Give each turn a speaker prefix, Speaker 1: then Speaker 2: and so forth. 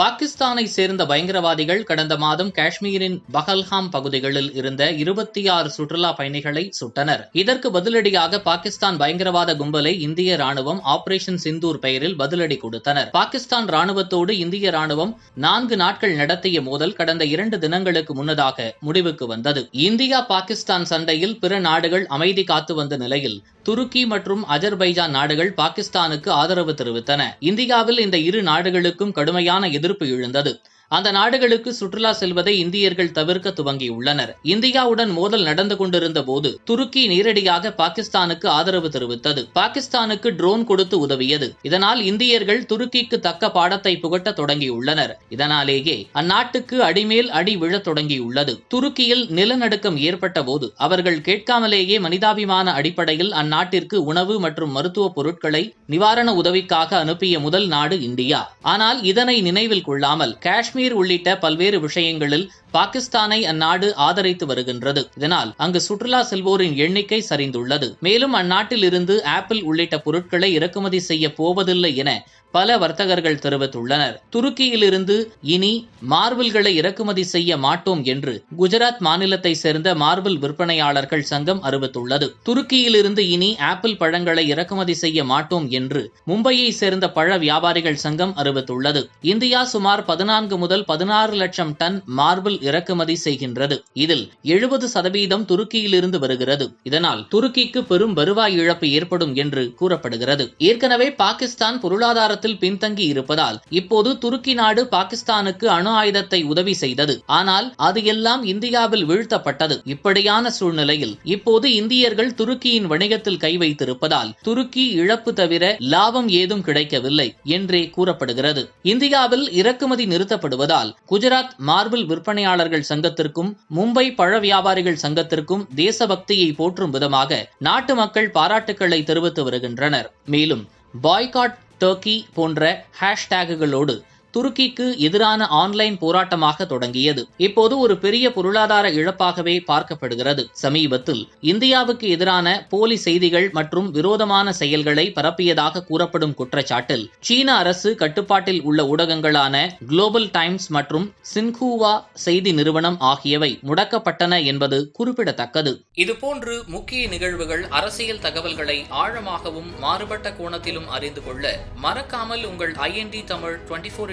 Speaker 1: பாகிஸ்தானை சேர்ந்த பயங்கரவாதிகள் கடந்த மாதம் காஷ்மீரின் பஹல்ஹாம் பகுதிகளில் இருந்த இருபத்தி ஆறு சுற்றுலா பயணிகளை சுட்டனர். இதற்கு பதிலடியாக பாகிஸ்தான் பயங்கரவாத கும்பலை இந்திய ராணுவம் ஆபரேஷன் சிந்தூர் பெயரில் பதிலடி கொடுத்தனர். பாகிஸ்தான் ராணுவத்தோடு இந்திய ராணுவம் நான்கு நாட்கள் நடத்திய மோதல் கடந்த இரண்டு தினங்களுக்கு முன்னதாக முடிவுக்கு வந்தது. இந்தியா பாகிஸ்தான் சண்டையில் பிற நாடுகள் அமைதி காத்து வந்த நிலையில் துருக்கி மற்றும் அஜர்பைஜான் நாடுகள் பாகிஸ்தானுக்கு ஆதரவு தெரிவித்தன. இந்தியாவில் இந்த இரு நாடுகளுக்கும் கடுமையான எதிர்ப்பு எழுந்தது. அந்த நாடுகளுக்கு சுற்றுலா செல்வதை இந்தியர்கள் தவிர்க்க துவங்கியுள்ளனர். இந்தியாவுடன் மோதல் நடந்து கொண்டிருந்த போது துருக்கி நேரடியாக பாகிஸ்தானுக்கு ஆதரவு தெரிவித்தது. பாகிஸ்தானுக்கு ட்ரோன் கொடுத்து உதவியது. இதனால் இந்தியர்கள் துருக்கிக்கு தக்க பாடத்தை புகட்ட தொடங்கியுள்ளனர். இதனாலேயே அந்நாட்டுக்கு அடிமேல் அடி விழத் தொடங்கியுள்ளது. துருக்கியில் நிலநடுக்கம் ஏற்பட்ட போது அவர்கள் கேட்காமலேயே மனிதாபிமான அடிப்படையில் அந்நாட்டிற்கு உணவு மற்றும் மருத்துவ பொருட்களை நிவாரண உதவிக்காக அனுப்பிய முதல் நாடு இந்தியா. ஆனால் இதனை நினைவில் கொள்ளாமல் காஷ்மீர் உள்ளிட்ட பல்வேறு விஷயங்களில் பாகிஸ்தானை அந்நாடு ஆதரித்து வருகின்றது. இதனால் அங்கு சுற்றுலா செல்வோரின் எண்ணிக்கை சரிந்துள்ளது. மேலும் அந்நாட்டில் இருந்து ஆப்பிள் உள்ளிட்ட பொருட்களை இறக்குமதி செய்ய போவதில்லை என பல வர்த்தகர்கள் தெரிவித்துள்ளனர். துருக்கியிலிருந்து இனி மார்பிள்களை இறக்குமதி செய்ய மாட்டோம் என்று குஜராத் மாநிலத்தை சேர்ந்த மார்பிள் விற்பனையாளர்கள் சங்கம் அறிவித்துள்ளது. துருக்கியிலிருந்து இனி ஆப்பிள் பழங்களை இறக்குமதி செய்ய மாட்டோம் என்று மும்பையை சேர்ந்த பழ வியாபாரிகள் சங்கம் அறிவித்துள்ளது. இந்தியா சுமார் பதினான்கு முதல் பதினாறு லட்சம் டன் மார்பிள் இறக்குமதி செய்கின்றது. இதில் எழுபது சதவீதம் துருக்கியிலிருந்து வருகிறது. இதனால் துருக்கிக்கு பெரும் வருவாய் இழப்பு ஏற்படும் என்று கூறப்படுகிறது. ஏற்கனவே பாகிஸ்தான் பொருளாதாரத்தில் பின்தங்கி இருப்பதால் இப்போது துருக்கி நாடு பாகிஸ்தானுக்கு அணு ஆயுதத்தை உதவி செய்தது. ஆனால் அது எல்லாம் இந்தியாவில் வீழ்த்தப்பட்டது. இப்படியான சூழ்நிலையில் இப்போது இந்தியர்கள் துருக்கியின் வணிகத்தில் கை வைத்திருப்பதால் துருக்கி இழப்பு தவிர லாபம் ஏதும் கிடைக்கவில்லை என்றே கூறப்படுகிறது. இந்தியாவில் இறக்குமதி நிறுத்தப்படுவதால் குஜராத் மார்பிள் விற்பனையாளர்கள் சங்கத்திற்கும் மும்பை பழ வியாபாரிகள் சங்கத்திற்கும் தேசபக்தியை போற்றும் விதமாக நாட்டு மக்கள் பாராட்டுக்களை தெரிவித்து வருகின்றனர். மேலும் பாய்காட் டர்க்கி போன்ற ஹேஷ்டேகுகளோடு துருக்கிக்கு எதிரான ஆன்லைன் போராட்டமாக தொடங்கியது. இப்போது ஒரு பெரிய பொருளாதார இழப்பாகவே பார்க்கப்படுகிறது. சமீபத்தில் இந்தியாவுக்கு எதிரான போலி செய்திகள் மற்றும் விரோதமான செயல்களை பரப்பியதாக கூறப்படும் குற்றச்சாட்டில் சீன அரசு கட்டுப்பாட்டில் உள்ள ஊடகங்களான குளோபல் டைம்ஸ் மற்றும் சின்ஹூவா செய்தி நிறுவனம் ஆகியவை முடக்கப்பட்டன என்பது குறிப்பிடத்தக்கது. இதுபோன்று முக்கிய நிகழ்வுகள் அரசியல் தகவல்களை ஆழமாகவும் மாறுபட்ட கோணத்திலும் அறிந்து கொள்ள மறக்காமல் உங்கள் IND Tamil twenty four